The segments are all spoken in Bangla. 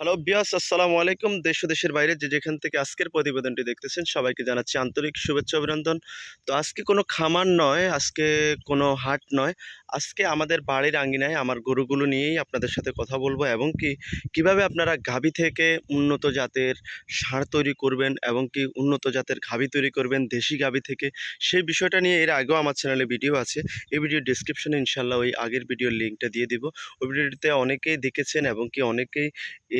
হ্যালো বিয়াস আসসালামু আলাইকুম। দেশ দেশের বাইরে যে যেখান থেকে আজকের প্রতিবেদনটি দেখতেছেন, সবাইকে জানাচ্ছি আন্তরিক শুভেচ্ছা, অভিনন্দন। তো আজকে কোনো খামার নয়, আজকে কোনো হাট নয়। আজকে আমাদের বাড়ির আঙ্গিনায় আমার গরুগুলো নিয়েই আপনাদের সাথে কথা বলব এবং কি, কীভাবে আপনারা গাভী থেকে উন্নত জাতের সার তৈরি করবেন এবং কি উন্নত জাতের গাভী তৈরি করবেন দেশি গাভী থেকে, সেই বিষয়টা নিয়ে এর আগেও আমার চ্যানেলে ভিডিও আছে। এই ভিডিও ডিসক্রিপশনে ইনশাল্লাহ ওই আগের ভিডিওর লিঙ্কটা দিয়ে দিব। ওই ভিডিওটিতে অনেকেই দেখেছেন এবং কি অনেকেই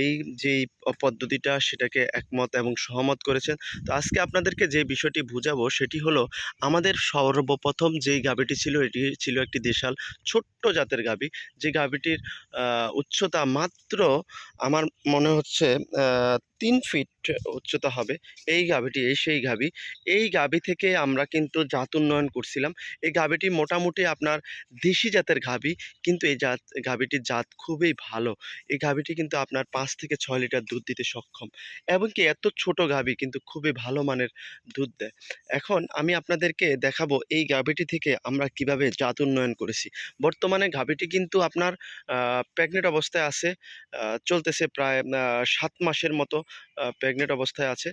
এই যেই পদ্ধতিটা সেটাকে একমত এবং সহমত করেছেন। তো আজকে আপনাদেরকে যে বিষয়টি বুঝাবো সেটি হলো, আমাদের সর্বপ্রথম যেই গাভীটি ছিল, এটি ছিল একটি দেশাল, ছোট্ট জাতের গাভী। যে গাভীটির উচ্চতা মাত্র আমার মনে হচ্ছে তিন ফিট উচ্চতা হবে। এই গাভীটি, এই সেই গাভী। এই গাভী থেকে আমরা কিন্তু জাত উন্নয়ন করছিলাম। এই গাভীটি মোটামুটি আপনার দেশি জাতের গাভী, কিন্তু এই জাত, গাভীটির জাত খুবই ভালো। এই গাভীটি কিন্তু আপনার পাঁচ থেকে ছয় লিটার দুধ দিতে সক্ষম। এবং কি এত ছোট গাভী কিন্তু খুবই ভালো মানের দুধ দেয়। এখন আমি আপনাদেরকে দেখাবো এই গাভীটি থেকে আমরা কীভাবে জাত উন্নয়ন করেছি। বর্তমানে গাভীটি কিন্তু আপনার প্রেগনেন্ট অবস্থায় আছে চলতেছে প্রায় সাত মাসের মতো প্রেগনেন্ট অবস্থায় আছে।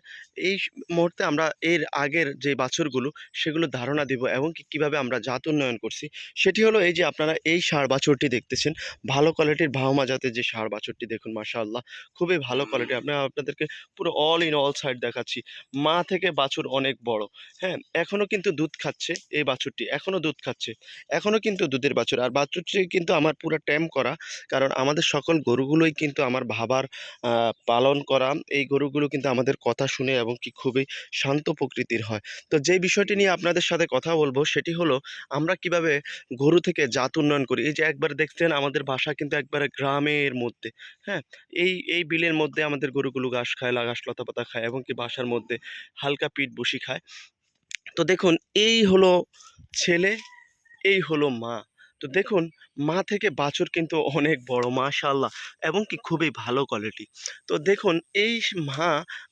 এই মুহূর্তে আমরা এর আগের যে বাছুরগুলো, সেগুলো ধারণা দিব এবং কি, কীভাবে আমরা জাত উন্নয়ন করছি। সেটি হলো এই যে আপনারা এই সার বাছুরটি দেখতেছেন, ভালো কোয়ালিটির ভাওমা জাতের যে সার বাছুরটি দেখুন, মাশাআল্লাহ। খুবই ভালো কোয়ালিটি আমি আপনাদেরকে পুরো অল ইন অল সাইড দেখাচ্ছি। মা থেকে বাছুর অনেক বড়। হ্যাঁ এখনও কিন্তু দুধ খাচ্ছে এই বাছুরটি এখনও দুধ খাচ্ছে। এখনও কিন্তু দুধের বাছুর। আর বাছুরটি কিন্তু আমার পুরো ট্যাম করা কারণ আমাদের সকল গরুগুলোই কিন্তু আমার ভাবার পালন করা এই গরুগুলো কিন্তু আমাদের কথা শুনে এবং কি খুবই শান্ত প্রকৃতির হয়। তো যে বিষয়টি নিয়ে আপনাদের সাথে কথা বলব সেটি হলো আমরা কীভাবে গরু থেকে জাত উন্নয়ন করি। এই যে একবার দেখছেন আমাদের বাসা কিন্তু একবারে গ্রামের মধ্যে। হ্যাঁ এই এই বিলের মধ্যে আমাদের গরুগুলো ঘাস খায়, লাগাস লতা পাতা খায় এবং কি বাসার মধ্যে হালকা পিট বসি খায়। তো দেখুন, এই হলো ছেলে, এই হলো মা। তো দেখুন, মা থেকে বাছুর কিন্তু অনেক বড়, মাশাল্লাহ, এবং কি খুবই ভালো কোয়ালিটি তো দেখুন, এই মা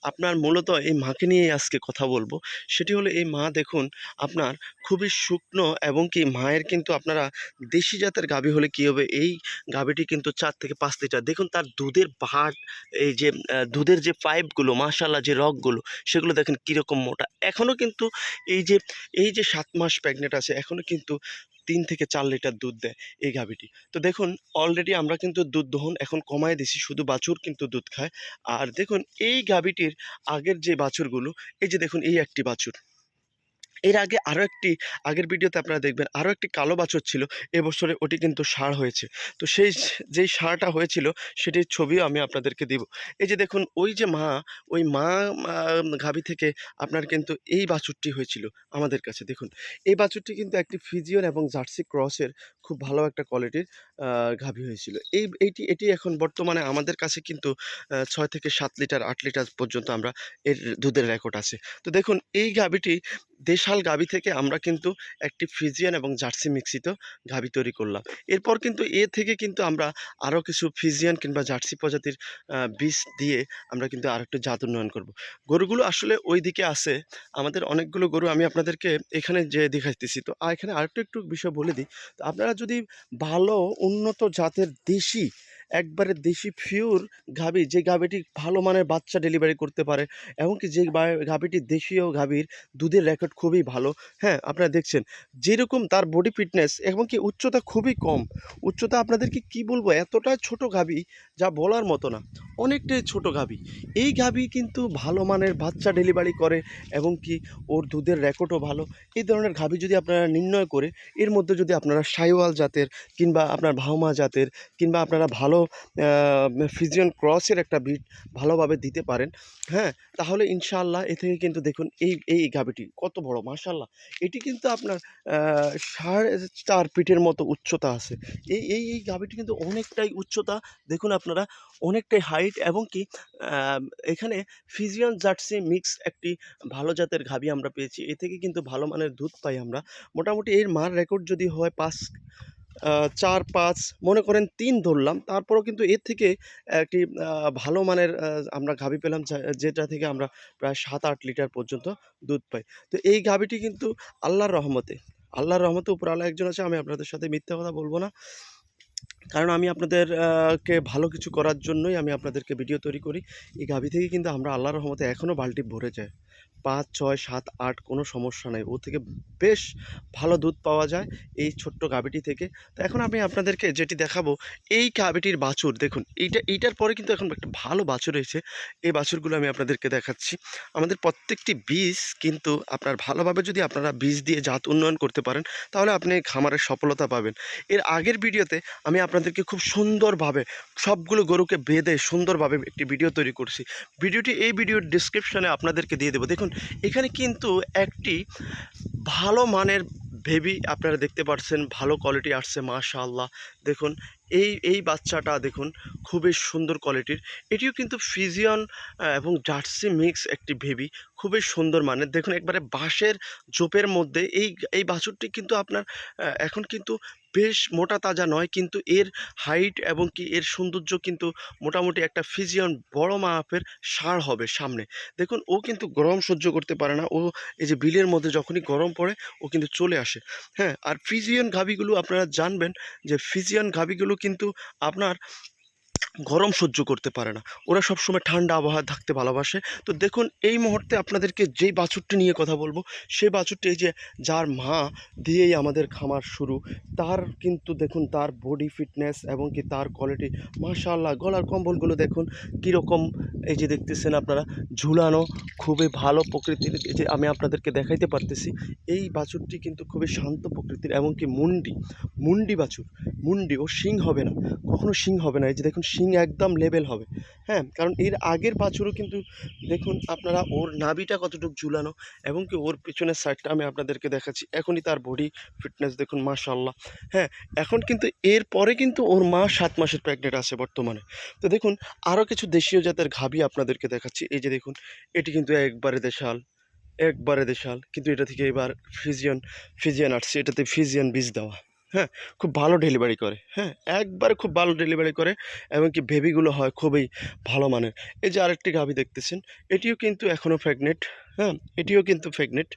আপনার মূলত এই মাকে নিয়েই আজকে কথা বলব। সেটি হলো এই মা দেখুন, আপনার খুবই শুকনো এবং কি মায়ের কিন্তু আপনারা দেশি জাতের গাভী হলে কী হবে? এই গাভীটি কিন্তু চার থেকে পাঁচ লিটার। দেখুন, তার দুধের ভাট এই যে দুধের যে পাইপগুলো মাশাল্লাহ, যে রগগুলো সেগুলো দেখেন কীরকম মোটা। এখনও কিন্তু এই যে এই যে সাত মাস প্রেগনেন্ট আছে এখনও কিন্তু তিন থেকে চার লিটার দুধ দেয় এই গাভীটি। তো দেখুন অলরেডি আমরা কিন্তু দুধ দহন এখন কমায় দিছি, শুধু বাছুর কিন্তু দুধ খায়। আর দেখুন, এই গাভীটির আগের যে বাছুরগুলো, এই যে দেখুন, এই একটি বাছুর। এর আগে আরও একটি, আগের ভিডিওতে আপনারা দেখবেন আরও একটি কালো বাছুর ছিল, এবছরে ওটি কিন্তু সার হয়েছে। তো সেই যেই সারটা হয়েছিল, সেটির ছবিও আমি আপনাদেরকে দিব। এই যে দেখুন, ওই যে মা, ওই মা গাভী থেকে আপনার কিন্তু এই বাছুরটি হয়েছিল আমাদের কাছে। দেখুন, এই বাছুরটি কিন্তু একটি ফিজিয়ন এবং জার্সি ক্রসের খুব ভালো একটা কোয়ালিটির গাভী হয়েছিল। এই, এইটি, এটি এখন বর্তমানে আমাদের কাছে কিন্তু ছয় থেকে সাত লিটার, আট লিটার পর্যন্ত আমরা এর দুধের রেকর্ড আছে। তো দেখুন, এই গাভীটি দেশাল গাভী থেকে আমরা কিন্তু একটি ফিজিয়ান এবং জার্সি মিক্সিত গাভী তৈরি করলাম। এরপর কিন্তু এ থেকে কিন্তু আমরা আরও কিছু ফিজিয়ান কিংবা জার্সি প্রজাতির বীজ দিয়ে আমরা কিন্তু আর একটু জাত উন্নয়ন করব। গরুগুলো আসলে ওই দিকে আছে। আমাদের অনেকগুলো গরু আমি আপনাদেরকে এখানে যে দেখাইতেছি। তো এখানে আরেকটু, একটু বিষয় বলে দিই। তো আপনারা যদি ভালো, উন্নত জাতের দেশি একবারে দেশি ফিউর গাভী যে গাভীটি ভালো মানের বাচ্চা ডেলিভারি করতে পারে এমনকি যে গাভীটি দেশীয় গাভীর দুধের রেকর্ড খুবই ভালো। হ্যাঁ আপনারা দেখছেন, যেরকম তার বডি ফিটনেস এবং কি উচ্চতা খুবই কম। উচ্চতা আপনাদেরকে কি বলব? এতটা ছোট গাভী যা বলার মতো না। অনেকটাই ছোট গাভী এই গাভী কিন্তু ভালো মানের বাচ্চা ডেলিভারি করে এবং কি ওর দুধের রেকর্ডও ভালো। এই ধরনের গাভী যদি আপনারা নির্ণয় করে, এর মধ্যে যদি আপনারা সাইওয়াল জাতের কিংবা আপনার ভাওমা জাতের কিংবা আপনারা ভালো ফিজিয়ন ক্রসের একটা বিট ভালোভাবে দিতে পারেন। হ্যাঁ তাহলে ইনশাআল্লাহ এ থেকে কিন্তু দেখুন এই এই গাভীটি কত বড় মাশাল্লাহ এটি কিন্তু আপনার সাড়ে চার ফিটের মতো উচ্চতা আছে। এই এই এই গাভীটি কিন্তু অনেকটাই উচ্চতা, দেখুন আপনারা, অনেকটাই হাইট এবং কি এখানে ফিজিয়ান জার্সি মিক্স একটি ভালো জাতের গাভী আমরা পেয়েছি। এ থেকে কিন্তু ভালো মানের দুধ পাই আমরা। মোটামুটি এর মার রেকর্ড যদি হয় পাঁচ চার পাঁচ মনে করেন তিন ধরলাম। তারপরেও কিন্তু এর থেকে একটি ভালো মানের আমরা গাভী পেলাম যেটা থেকে আমরা প্রায় সাত আট লিটার পর্যন্ত দুধ পাই। তো এই গাভীটি কিন্তু আল্লাহর রহমতে আল্লাহর রহমতে উপর একজন আছে আমি আপনাদের সাথে মিথ্যা কথা বলব না। কারণ আমি আপনাদের আহ, কে ভালো কিছু করার জন্যই আমি আপনাদেরকে ভিডিও তৈরি করি। এই গাভী থেকে কিন্তু আমরা আল্লাহর রহমতে এখনও বালতি ভরে যায়। পাঁচ, ছয়, সাত, আট কোনো সমস্যা নাই। ও থেকে বেশ ভালো দুধ পাওয়া যায় এই ছোট্ট গাভীটি থেকে। তো এখন আমি আপনাদেরকে যেটি দেখাবো, এই গাভীটির বাছুর। দেখুন, এইটা, এইটার পরে কিন্তু এখন একটা ভালো বাছুর রয়েছে এই বাছুরগুলো আমি আপনাদেরকে দেখাচ্ছি। আমাদের প্রত্যেকটি বীজ কিন্তু আপনার ভালোভাবে যদি আপনারা বীজ দিয়ে জাত উন্নয়ন করতে পারেন, তাহলে আপনি খামারের সফলতা পাবেন। এর আগের ভিডিওতে আমি আপনাদেরকে খুব সুন্দরভাবে সবগুলো গরুকে বেঁধে সুন্দরভাবে একটি ভিডিও তৈরি করছি। ভিডিওটি এই ভিডিওর ডিসক্রিপশানে আপনাদেরকে দিয়ে দেবো। দেখুন এখানে কিন্তু একটি ভালো মানের ভেবি আপনারা দেখতে পাচ্ছেন ভালো কোয়ালিটি আসছে, মাশাআল্লাহ। দেখুন, এই এই বাচ্চাটা দেখুন, খুবই সুন্দর কোয়ালিটির এটিও কিন্তু ফিজিয়ন এবং জার্সি মিক্স একটি ভেবি খুবই সুন্দর মানের। দেখুন, একবারে বাঁশের জোপের মধ্যে এই এই বাছুরটি কিন্তু আপনার এখন কিন্তু বেশ মোটা তাজা নয়, কিন্তু এর হাইট এবং কি এর সৌন্দর্য কিন্তু মোটামুটি একটা ফিজিয়ন বড় মাপের সার হবে সামনে। দেখুন, ও কিন্তু গরম সহ্য করতে পারে না। ও এই যে বিলের মধ্যে যখনই গরম পড়ে, ও কিন্তু চলে আসে। হ্যাঁ আর ফিজিয়ান গাভিগুলো আপনারা জানবেন যে ফিজিয়ান গাভিগুলো কিন্তু আপনার গরম সহ্য করতে পারে না। ওরা সবসময় ঠান্ডা আবহাওয়া থাকতে ভালোবাসে। তো দেখুন, এই মুহূর্তে আপনাদেরকে যেই বাছুরটি নিয়ে কথা বলব, সেই বাছুরটি এই যে, যার মা দিয়েই আমাদের খামার শুরু, তার কিন্তু দেখুন, তার বডি ফিটনেস এবং কি তার কোয়ালিটি মাশাআল্লাহ, গলার কম্বলগুলো দেখুন, কীরকম এই যে দেখতেছেন আপনারা, ঝুলানো, খুবই ভালো প্রকৃতির, এই যে আমি আপনাদেরকে দেখাইতে পারতেছি, এই বাছুরটি কিন্তু খুবই শান্ত প্রকৃতির এমনকি মুন্ডি মুন্ডি বাছুর, মুন্ডি, ও শিং হবে না, কখনো শিং হবে না, এই যে দেখুন শিং একদম লেভেল হবে। হ্যাঁ কারণ এর আগের বাছুরও কিন্তু দেখুন আপনারা ওর নাভিটা কতটুকু ঝুলানো এবং কি ওর পিছনের সাইডটা আমি আপনাদেরকে দেখাচ্ছি। এখনই তার বডি ফিটনেস দেখুন মাশাল্লাহ হ্যাঁ এখন কিন্তু এর পরে কিন্তু ওর মা সাত মাসের প্রেগনেন্ট আছে বর্তমানে। তো দেখুন, আরও কিছু দেশীয় জাতের ঘাবি আপনাদেরকে দেখাচ্ছি। এই যে দেখুন, এটি কিন্তু একবারে দেশাল একবারে দেশাল। কিন্তু এটা থেকে এবার ফিজিয়ান ফিজিয়ান আসছে। এটাতে ফিজিয়ান বীজ দেওয়া। হ্যাঁ খুব ভালো ডেলিভারি করে। হ্যাঁ একবারে খুব ভালো ডেলিভারি করে এবং কি বেবিগুলো হয় খুবই ভালো মানের। এই যে আরেকটি গাভি দেখতেছেন, এটিও কিন্তু এখনও প্রেগনেন্ট হ্যাঁ এটিও কিন্তু প্রেগনেন্ট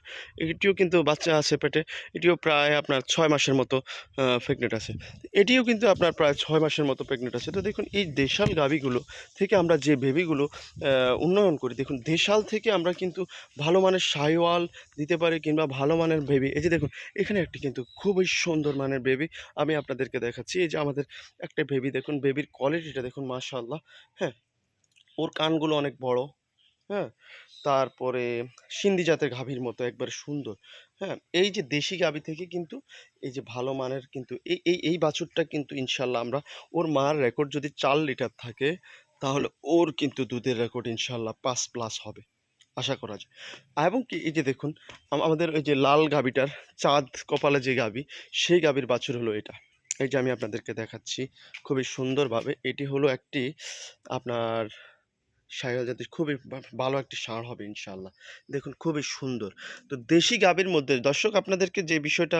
এটিও কিন্তু বাচ্চা আছে পেটে, এটিও প্রায় আপনার ছয় মাসের মতো প্রেগনেন্ট আছে। এটিও কিন্তু আপনার প্রায় ছয় মাসের মতো প্রেগনেন্ট আছে। তো দেখুন, এই দেশাল গাভিগুলো থেকে আমরা যে বেবিগুলো উন্নয়ন করি, দেখুন, দেশাল থেকে আমরা কিন্তু ভালো মানের সাইওয়াল দিতে পারি কিংবা ভালো মানের বেবি এই যে দেখুন, এখানে একটি কিন্তু খুবই সুন্দর মানের বেবি আমি আপনাদেরকে দেখাচ্ছি। এই যে আমাদের একটা বেবি দেখুন বেবির কোয়ালিটিটা দেখুন, মাশাআল্লাহ হ্যাঁ ওর কানগুলো অনেক বড় হ্যাঁ? তারপরে সিন্ধি জাতের গাভীর মতো একবারে সুন্দর। হ্যাঁ? এই যে দেশি গাভী থেকে কিন্তু এই যে ভালো মানের কিন্তু এই এই এই বাছুরটা কিন্তু ইনশাল্লাহ আমরা ওর মার রেকর্ড যদি চার লিটার থাকে, তাহলে ওর কিন্তু দুধের রেকর্ড ইনশাল্লাহ পাঁচ প্লাস হবে। আশা করা যায়। এবং কি, এই যে দেখুন আমাদের ওই যে লাল গাভীটার চাঁদ কপালে যে গাবি সেই গাভীর বাছুর হলো এটা। এই যে আমি আপনাদেরকে দেখাচ্ছি খুবই সুন্দরভাবে। এটি হলো একটি আপনার সাহিওয়াল জাতির খুবই ভালো একটি ষাঁড় হবে ইনশাল্লাহ দেখুন, খুবই সুন্দর। তো দেশি গাভীর মধ্যে, দর্শক আপনাদেরকে যে বিষয়টা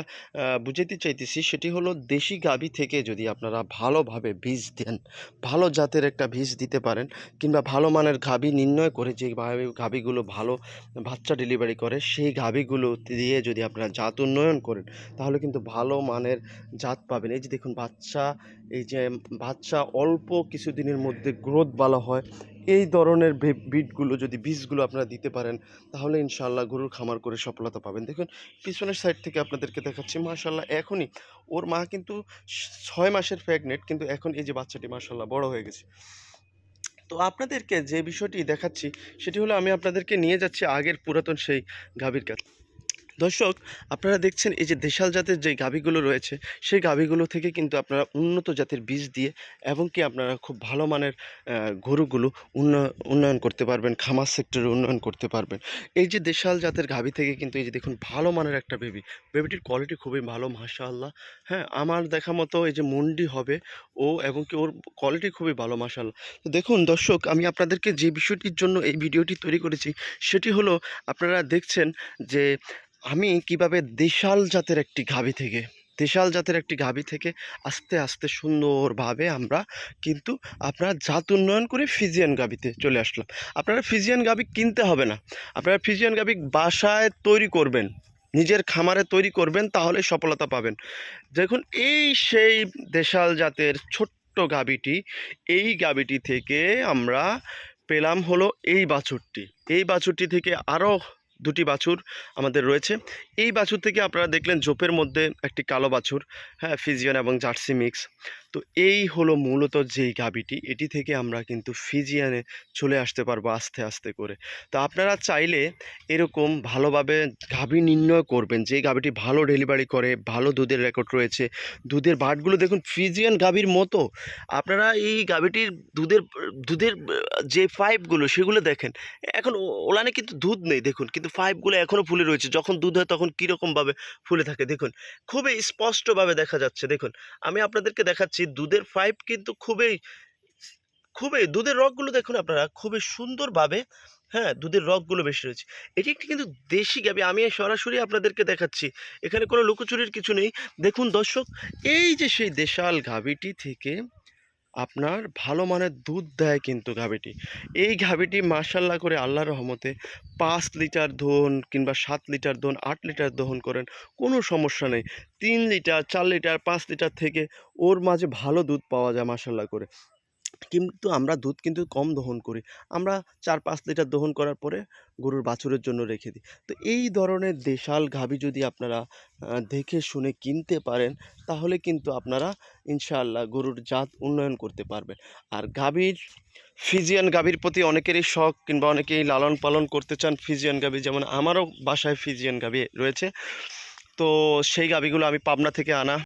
বুঝাইতে চাইতেছি সেটি হলো দেশি গাভী থেকে যদি আপনারা ভালোভাবে বীজ দেন, ভালো জাতের একটা বীজ দিতে পারেন, কিংবা ভালো মানের গাভী নির্ণয় করে যে গাভীগুলো ভালো বাচ্চা ডেলিভারি করে, সেই গাভীগুলো দিয়ে যদি আপনারা জাত উন্নয়ন করেন, তাহলে কিন্তু ভালো মানের জাত পাবেন। এই যে দেখুন, বাচ্চা, এই যে বাচ্চা অল্প কিছুদিনের মধ্যে গ্রোথ ভালো হয় এই ধরনের বিটগুলো যদি, বীজগুলো আপনারা দিতে পারেন, তাহলে ইনশাল্লাহ গরুর খামার করে সফলতা পাবেন। দেখুন, পিছনের সাইড থেকে আপনাদেরকে দেখাচ্ছি মাশাল্লাহ এখনই ওর মা কিন্তু ছয় মাসের প্রেগনেন্ট কিন্তু এখন এই যে বাচ্চাটি মাশাল্লাহ বড় হয়ে গেছে। তো আপনাদেরকে যে বিষয়টি দেখাচ্ছি, সেটি হলো আমি আপনাদেরকে নিয়ে যাচ্ছি আগের পুরাতন সেই গাভীর কাছে দর্শক, আপনারা দেখছেন এই যে দেশাল জাতের যে গাভীগুলো রয়েছে, সেই গাভীগুলো থেকে কিন্তু আপনারা উন্নত জাতের বীজ দিয়ে এবং কি আপনারা খুব ভালো মানের গরুগুলো উন্নয়ন করতে পারবেন, খামার সেক্টরে উন্নয়ন করতে পারবেন। এই যে দেশাল জাতের গাভী থেকে কিন্তু এই যে দেখুন ভালো মানের একটা বেবি বেবিটির কোয়ালিটি খুবই ভালো, মাশাআল্লাহ। হ্যাঁ আমার দেখা মতো এই যে মুন্ডি হবে, ও এবং কি ওর কোয়ালিটি খুবই ভালো, মাশাআল্লাহ। তো দেখুন দর্শক, আমি আপনাদেরকে যে বিষয়টির জন্য এই ভিডিওটি তৈরি করেছি, সেটি হলো আপনারা দেখছেন যে আমি কীভাবে দেশাল জাতের একটি গাভী থেকে, দেশাল জাতের একটি গাভী থেকে আস্তে আস্তে সুন্দরভাবে আমরা কিন্তু আপনারা জাত উন্নয়ন করে ফিজিয়ান গাভীতে চলে আসলাম। আপনারা ফিজিয়ান গাভী কিনতে হবে না। আপনারা ফিজিয়ান গাভী বাসায় তৈরি করবেন, নিজের খামারে তৈরি করবেন তাহলে সফলতা পাবেন। দেখুন, এই সেই দেশাল জাতের ছোট্ট গাবিটি, এই গাবিটি থেকে আমরা পেলাম হলো এই বাছুরটি। এই বাছুরটি থেকে আরও দুটি বাছুর আমাদের রয়েছে। এই বাছুর থেকে আপনারা দেখলেন জোপের মধ্যে একটি কালো বাছুর হ্যাঁ ফিজিয়ান এবং জার্সি মিক্স তো এই হলো মূলত যেই গাবিটি এটি থেকে আমরা কিন্তু ফিজিয়ানে চলে আসতে পারব আস্তে আস্তে করে। তো আপনারা চাইলে এরকম ভালোভাবে গাভী নির্ণয় করবেন যে গাভীটি ভালো ডেলিভারি করে, ভালো দুধের রেকর্ড রয়েছে। দুধের বাটগুলো দেখুন ফিজিয়ান গাভীর মতো। আপনারা এই গাভীটির দুধের দুধের যে পাইপগুলো সেগুলো দেখেন, এখন ওলানে কিন্তু দুধ নেই দেখুন, কিন্তু পাইপগুলো এখনও ফুলে রয়েছে। যখন দুধ হয় তখন কীরকমভাবে ফুলে থাকে দেখুন, খুবই স্পষ্টভাবে দেখা যাচ্ছে দেখুন। আমি আপনাদেরকে দেখাচ্ছি দুধের পাইপ কিন্তু খুবই খুবই, দুধের রগগুলো দেখুন আপনারা, খুবই সুন্দরভাবে হ্যাঁ দুধের রগগুলো বেশি রয়েছে। এটি একটি কিন্তু দেশি গাবি আমি সরাসরি আপনাদেরকে দেখাচ্ছি। এখানে কোনো লুকোচুরির কিছু নেই। দেখুন দর্শক, এই যে সেই দেশাল গাবিটি থেকে আপনার ভালো মানের দুধ দেয় কিন্তু গাবিটি এই ঘাবিটি মার্শাল্লাহ করে আল্লাহর রহমতে পাঁচ লিটার ধোন কিংবা সাত লিটার ধোন আট লিটার দহন করেন, কোনো সমস্যা নেই। তিন লিটার, চার লিটার, পাঁচ লিটার থেকে ওর মাঝে ভালো দুধ পাওয়া যায় মার্শাল্লাহ করে। কিন্তু আমরা দুধ কিন্তু কম দহন করি। আমরা চার পাঁচ লিটার দহন করার পরে গরুর বাছুরের জন্য রেখে দিই। তো এই ধরনের দেশাল গাভী যদি আপনারা দেখে শুনে কিনতে পারেন, তাহলে কিন্তু আপনারা ইনশাআল্লাহ গরুর জাত উন্নয়ন করতে পারবেন। আর গাভীর, ফিজিয়ান গাভীর প্রতি অনেকেরই শখ কিংবা অনেকেই লালন পালন করতে চান ফিজিয়ান গাভী। যেমন আমারও বাসায় ফিজিয়ান গাভী রয়েছে। তো সেই গাভীগুলো আমি পাবনা থেকে আনা